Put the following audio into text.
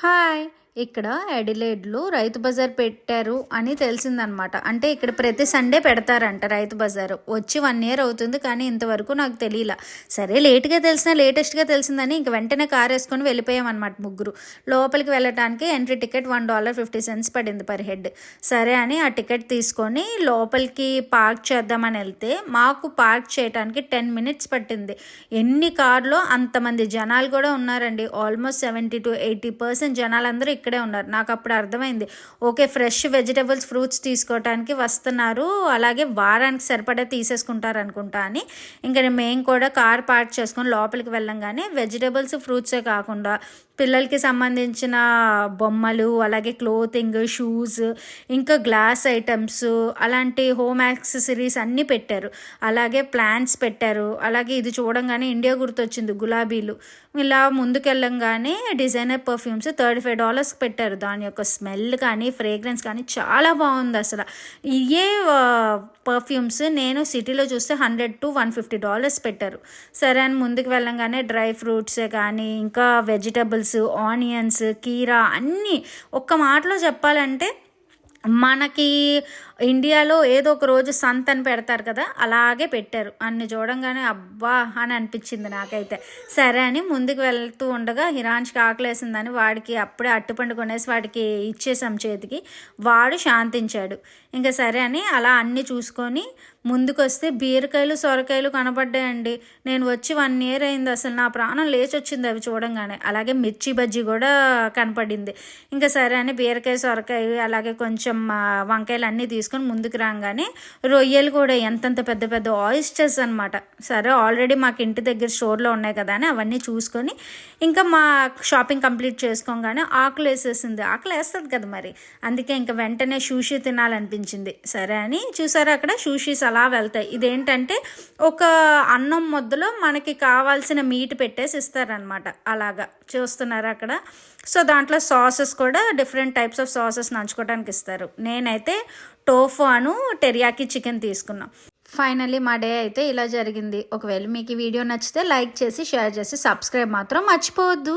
Hi. ఇక్కడ ఎడిలేడ్లో రైతు బజార్ పెట్టారు అని తెలిసిందనమాట. అంటే ఇక్కడ ప్రతి సండే పెడతారంట రైతు బజార్. వచ్చి వన్ ఇయర్ అవుతుంది కానీ ఇంతవరకు నాకు తెలియల సరే లేట్గా తెలిసినా లేటెస్ట్గా తెలిసిందని ఇంక వెంటనే కార్ వేసుకొని వెళ్ళిపోయామన్నమాట ముగ్గురు. లోపలికి వెళ్ళటానికి entry ticket one dollar fifty cents పడింది పర్ హెడ్. సరే అని ఆ టికెట్ తీసుకొని లోపలికి పార్క్ చేద్దామని వెళ్తే మాకు పార్క్ చేయడానికి టెన్ మినిట్స్ పట్టింది. ఎన్ని కార్లో అంతమంది జనాలు కూడా ఉన్నారండి. Almost seventy to eighty percent జనాలందరూ ఇక్కడే ఉన్నారు. నాకు అప్పుడు అర్థమైంది. ఓకే ఫ్రెష్ వెజిటబుల్స్ ఫ్రూట్స్ తీసుకోవటానికి వస్తున్నారు. అలాగే వారానికి సరిపడా తీసేసుకుంటారు అనుకుంటా అని. ఇంకా మేము కూడా కార్ పార్క్ చేసుకొని లోపలికి వెళ్ళంగానే వెజిటబుల్స్ ఫ్రూట్సే కాకుండా పిల్లలకి సంబంధించిన బొమ్మలు అలాగే క్లోతింగ్ షూస్ ఇంకా గ్లాస్ ఐటమ్స్ అలాంటి హోమ్ యాక్సెసరీస్ అన్నీ పెట్టారు. అలాగే ప్లాంట్స్ పెట్టారు. అలాగే ఇది చూడంగానే ఇండియా గుర్తొచ్చింది గులాబీలు. ఇలా ముందుకెళ్ళంగానే designer perfumes thirty five dollars పెట్టారు. దాని యొక్క స్మెల్ కానీ ఫ్రేగ్రెన్స్ కానీ చాలా బాగుంది అసలు. ఇవే పర్ఫ్యూమ్స్ నేను సిటీలో చూస్తే hundred to one fifty dollars పెట్టారు. సరే అని ముందుకు వెళ్ళంగానే డ్రై ఫ్రూట్స్ కానీ ఇంకా వెజిటబుల్స్ ఆనియన్స్ కీరా అన్నీ ఒక్క మాటలో చెప్పాలంటే మనకి ఇండియాలో ఏదో ఒక రోజు సంత్ అని పెడతారు కదా అలాగే పెట్టారు. అన్ని చూడంగానే అబ్బా అని అనిపించింది నాకైతే. సరే అని ముందుకు వెళ్తూ ఉండగా హిరాన్ష్కి ఆకలేసిందని వాడికి అప్పుడే అట్టుపండు కొనేసి వాడికి ఇచ్చేసాం చేతికి. వాడు శాంతించాడు. ఇంకా సరే అని అలా అన్ని చూసుకొని ముందుకు వస్తే బీరకాయలు సొరకాయలు కనపడ్డాయండి. నేను వచ్చి వన్ ఇయర్ అయింది అసలు నా ప్రాణం లేచి వచ్చింది అవి చూడంగానే. అలాగే మిర్చి బజ్జీ కూడా కనపడింది. ఇంకా సరే అని బీరకాయ సొరకాయ అలాగే కొంచెం వంకాయలు అన్నీ తీసుకొని ముందుకు రాగానే రొయ్యలు కూడా ఎంతంత పెద్ద పెద్ద ఆయిస్టర్స్ అనమాట సరే ఆల్రెడీ మాకు ఇంటి దగ్గర స్టోర్లో ఉన్నాయి కదా అని అవన్నీ చూసుకొని ఇంకా మా షాపింగ్ కంప్లీట్ చేసుకోగానే ఆకులు వేసేసింది. ఆకులు వేస్తుంది కదా మరి. అందుకే ఇంకా వెంటనే షూషీ తినాలనిపించింది. సరే అని చూసారా అక్కడ? షూషీస్ అలా వెళ్తాయి. ఇదేంటంటే ఒక అన్నం ముద్దలో మనకి కావాల్సిన మీట్ పెట్టేసి ఇస్తారనమాట అలాగా. చూస్తున్నారు అక్కడ? సో దాంట్లో సాసెస్ కూడా డిఫరెంట్ టైప్స్ ఆఫ్ సాసెస్ నంచుకోవడానికి ఇస్తారు. నేనైతే టోఫు అను టెరియాకి చికెన్ తీసుకున్నాం. ఫైనల్లీ మా డే అయితే ఇలా జరిగింది. ఒకవేళ మీకు ఈ వీడియో నచ్చితే లైక్ చేసి షేర్ చేసి సబ్స్క్రైబ్ మాత్రం మర్చిపోవద్దు.